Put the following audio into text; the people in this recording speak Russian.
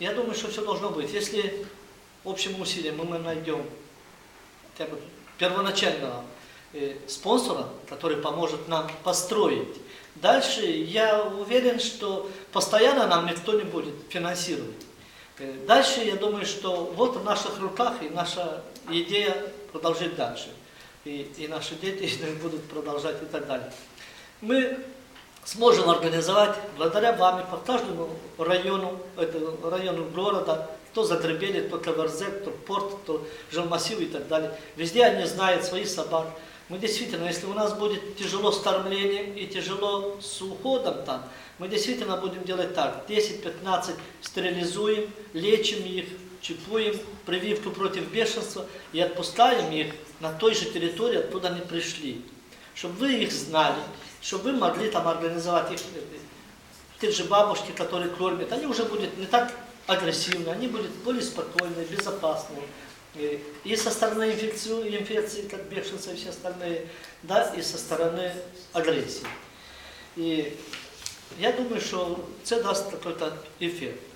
я думаю, что все должно быть. Если общим усилием мы найдем хотя бы первоначального э, спонсора, который поможет нам построить. Дальше я уверен, что постоянно нам никто не будет финансировать. Э, Дальше я думаю, что вот в наших руках и наша идея продолжить дальше. И, и наши дети будут продолжать и так далее. Мы сможем организовать, благодаря вам, по каждому району, району города, кто Задребели, кто Каверзек, кто Порт, кто Жилмассив и так далее. Везде они знают своих собак. Мы действительно, если у нас будет тяжело с кормлением и тяжело с уходом там, мы действительно будем делать так. 10-15 стерилизуем, лечим их, чипуем, прививку против бешенства и отпускаем их на той же территории, откуда они пришли. Чтобы вы их знали, чтобы вы могли там организовать их, э, те же бабушки, которые кормят, они уже будут не так агрессивны, они будут более спокойные, безопасные. И и со стороны инфекции, инфекции, как бешенство и все остальные, да, и со стороны агрессии. И я думаю, що це дасть какой-то эффект.